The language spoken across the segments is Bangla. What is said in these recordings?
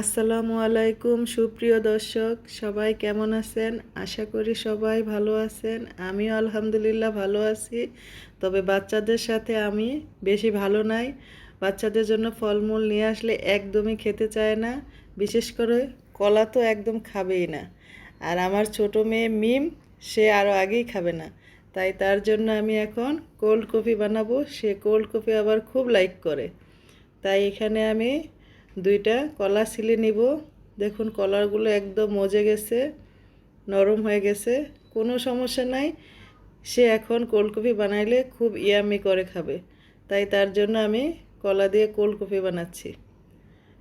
আসসালামু আলাইকুম, সুপ্রিয় দর্শক, সবাই কেমন আছেন? আশা করি সবাই ভালো আছেন। আমিও আলহামদুলিল্লাহ ভালো আছি। তবে বাচ্চাদের সাথে আমি বেশি ভালো নাই। বাচ্চাদের জন্য ফলমূল নিয়ে আসলে একদমই খেতে চায় না। বিশেষ করে কলা তো একদম খাবেই না। আর আমার ছোট মেয়ে মিম, সে আরও আগেই খাবে না। তাই তার জন্য আমি এখন কোল্ড কফি বানাবো। সে কোল্ড কফি আবার খুব লাইক করে। তাই এখানে আমি দুইটা কলা ছিলে নিব। দেখুন কলারগুলো একদম মজে গেছে, নরম হয়ে গেছে, কোনো সমস্যা নাই। সে এখন কোল্ড কফি বানাইলে খুব ইয়ামি করে খাবে, তাই তার জন্য আমি কলা দিয়ে কোল্ড কফি বানাচ্ছি।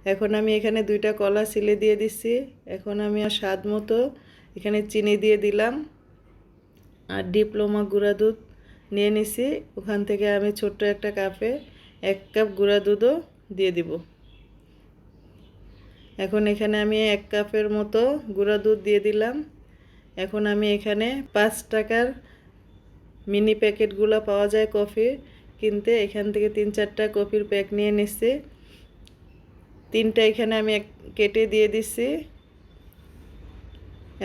এখন আমি এখানে দুইটা কলা সিলে দিয়ে দিচ্ছি। এখন আমি স্বাদ মতো এখানে চিনি দিয়ে দিলাম আর ডিপ্লোমা গুঁড়া দুধ নিয়ে নিছি। ওখান থেকে আমি ছোট্ট একটা কাপে এক কাপ গুঁড়া দুধও দিয়ে দিব। এখন এখানে আমি এক কাপের মতো গুঁড়া দুধ দিয়ে দিলাম। এখন আমি এখানে পাঁচ টাকার মিনি প্যাকেটগুলো পাওয়া যায় কফি কিনতে। এখান থেকে তিন চারটা কফির প্যাক নিয়ে নিচ্ছি তিনটা এখানে আমি কেটে দিয়ে দিচ্ছি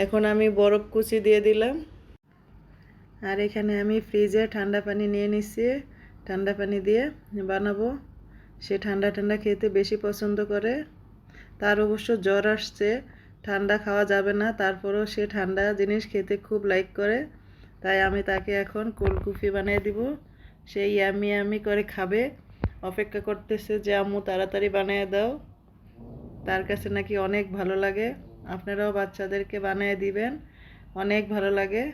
এখন আমি বরফ কুচি দিয়ে দিলাম। আর এখানে আমি ফ্রিজে ঠান্ডা পানি নিয়ে নিচ্ছি ঠান্ডা পানি দিয়ে বানাবো। সে ঠান্ডা ঠান্ডা খেতে বেশি পছন্দ করে। তার অবশ্য জ্বর আসছে, ঠান্ডা খাওয়া যাবে না, তারপরেও সে ঠান্ডা জিনিস খেতে খুব লাইক করে। তাই আমি তাকে এখন কোল্ড কফি বানিয়ে দিব। সে ইয়ামি ইয়ামি করে খাবে। অপেক্ষা করতেছে যে, আম্মু, তাড়াতাড়ি বানিয়ে দাও। তার কাছে নাকি অনেক ভালো লাগে। আপনারাও বাচ্চাদেরকে বানিয়ে দিবেন। অনেক ভালো লাগে।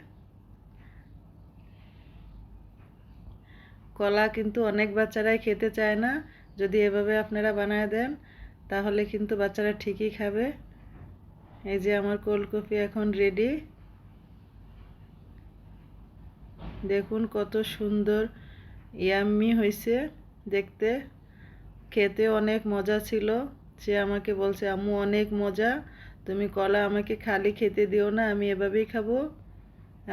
কলা কিন্তু অনেক বাচ্চারাই খেতে চায় না। যদি এভাবে আপনারা বানায় দেন তাহলে কিন্তু বাচ্চারা ঠিকই খাবে। এই যে আমার কোলকপি এখন রেডি দেখুন কত সুন্দর ইয়াম্মি হয়েছে দেখতে। খেতে অনেক মজা ছিল। সে আমাকে বলছে, আম্মু, অনেক মজা। তুমি কলা আমাকে খালি খেতে দিও না, আমি এভাবেই খাব।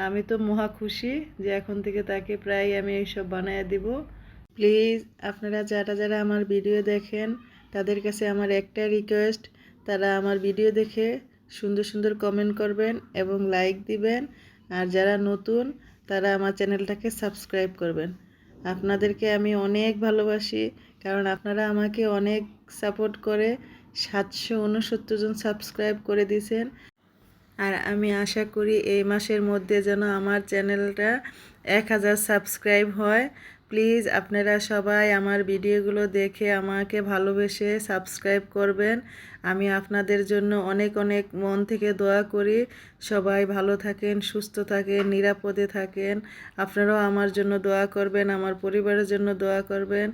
আমি তো মহা খুশি যে এখন থেকে তাকে প্রায় আমি এইসব বানিয়ে দিব। প্লিজ আপনারা যারা যারা আমার ভিডিও দেখেন তাদের কাছে আমার একটা রিকোয়েস্ট তারা আমার ভিডিও দেখে সুন্দর সুন্দর কমেন্ট করবেন এবং লাইক দিবেন। আর যারা নতুন, তারা আমার চ্যানেলটাকে সাবস্ক্রাইব করবেন। আপনাদেরকে আমি অনেক ভালোবাসি, কারণ আপনারা আমাকে অনেক সাপোর্ট করে, সাতশো উনসত্তর জন সাবস্ক্রাইব করে দিয়েছেন। আর আমি আশা করি এই মাসের মধ্যে যেন আমার চ্যানেলটা এক হাজার সাবস্ক্রাইব হয়। প্লিজ আপনারা সবাই আমার ভিডিওগুলো দেখে আমাকে ভালোবেসে সাবস্ক্রাইব করবেন। আমি আপনাদের জন্য অনেক অনেক মন থেকে দোয়া করি। সবাই ভালো থাকেন, সুস্থ থাকেন, নিরাপদে থাকেন। আপনারাও আমার জন্য দোয়া করবেন, আমার পরিবারের জন্য দোয়া করবেন।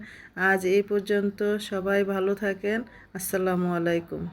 আজ এই পর্যন্ত সবাই ভালো থাকেন। আসসালামু আলাইকুম।